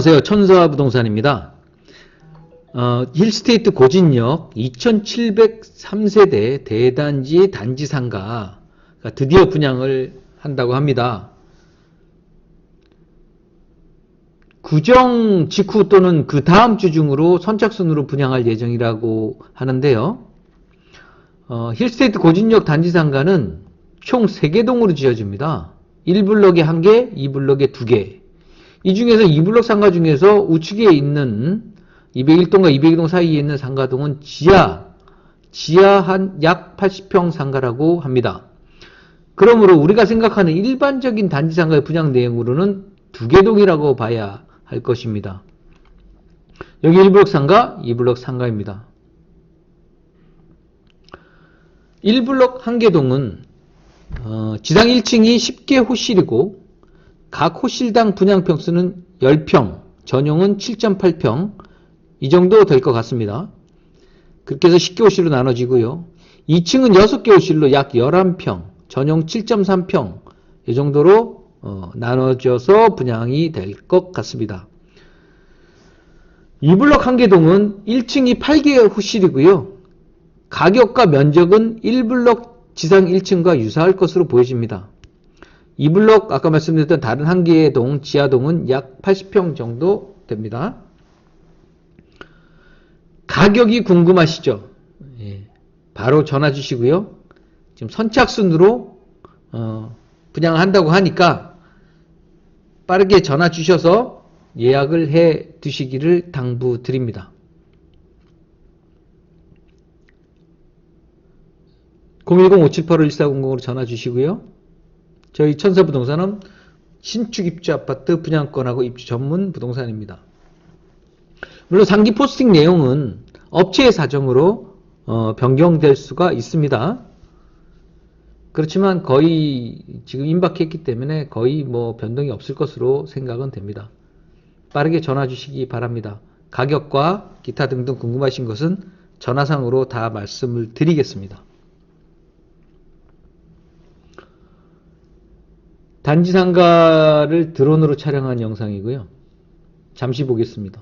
안녕하세요. 천사 부동산입니다. 어, 힐스테이트 고진역 2703세대 대단지 단지 상가가 드디어 분양을 한다고 합니다. 구정 직후 또는 그 다음 주 중으로 선착순으로 분양할 예정이라고 하는데요. 어, 힐스테이트 고진역 단지 상가는 총 3개 동으로 지어집니다. 1블럭에 1개, 2블럭에 2개. 이 중에서 2블럭 상가 중에서 우측에 있는 201동과 202동 사이에 있는 상가동은 지하, 지하 한 약 80평 상가라고 합니다. 그러므로 우리가 생각하는 일반적인 단지 상가의 분양 내용으로는 두 개 동이라고 봐야 할 것입니다. 여기 1블럭 상가, 2블럭 상가입니다. 1블럭 한개동은 어, 지상 1층이 10개 호실이고 각 호실당 분양 평수는 10평, 전용은 7.8평 이 정도 될 것 같습니다. 그렇게 해서 10개 호실로 나눠지고요. 2층은 6개 호실로 약 11평, 전용 7.3평 이 정도로 어, 나눠져서 분양이 될 것 같습니다. 2블럭 한개동은 1층이 8개 호실이고요. 가격과 면적은 1블럭 지상 1층과 유사할 것으로 보여집니다. 2블럭 아까 말씀드렸던 다른 한 개의 동, 지하동은 약 80평 정도 됩니다. 가격이 궁금하시죠? 예, 바로 전화 주시고요. 지금 선착순으로 어, 분양을 한다고 하니까 빠르게 전화 주셔서 예약을 해 두시기를 당부드립니다. 010-578-1400으로 전화 주시고요. 저희 천사 부동산은 신축 입주 아파트 분양권하고 입주 전문 부동산입니다. 물론 상기 포스팅 내용은 업체의 사정으로 어, 변경될 수가 있습니다. 그렇지만 거의 지금 임박했기 때문에 거의 뭐 변동이 없을 것으로 생각은 됩니다. 빠르게 전화 주시기 바랍니다. 가격과 기타 등등 궁금하신 것은 전화상으로 다 말씀을 드리겠습니다. 단지 상가를 드론으로 촬영한 영상이고요. 잠시 보겠습니다.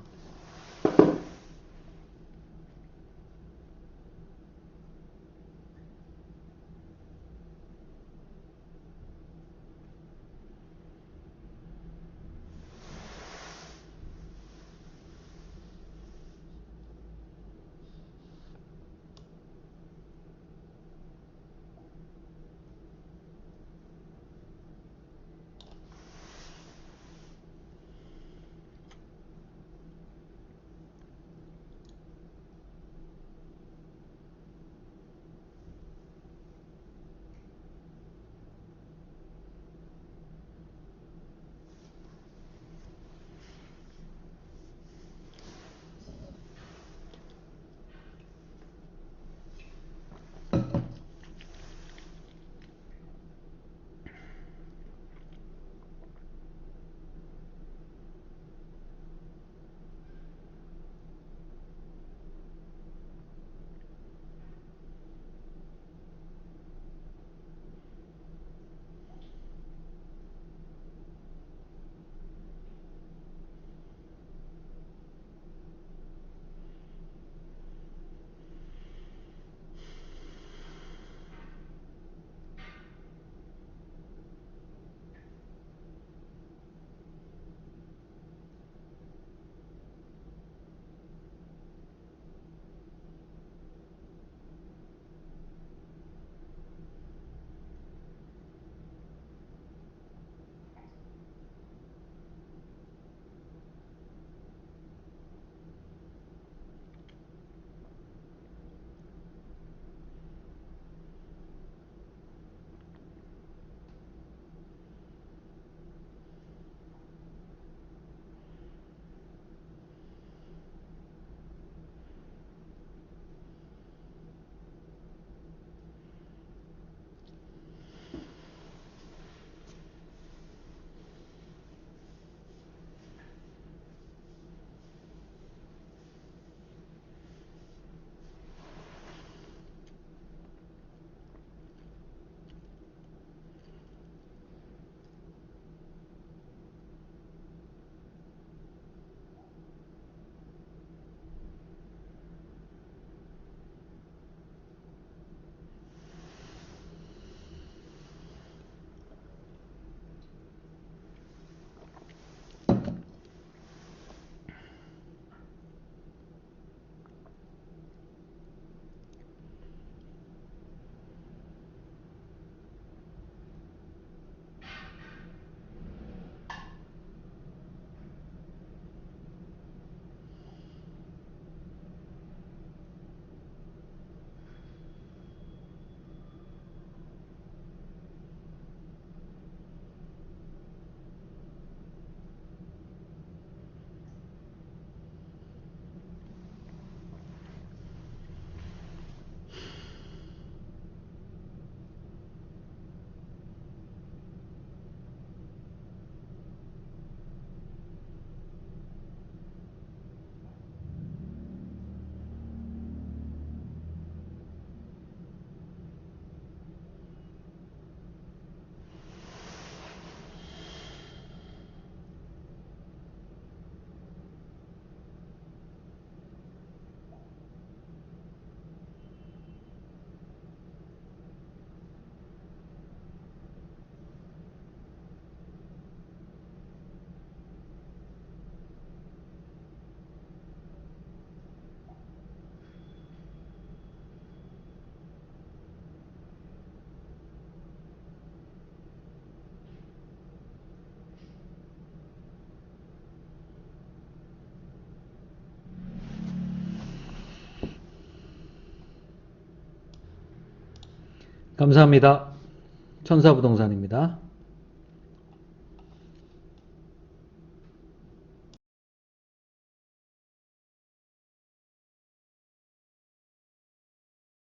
감사합니다. 천사부동산입니다.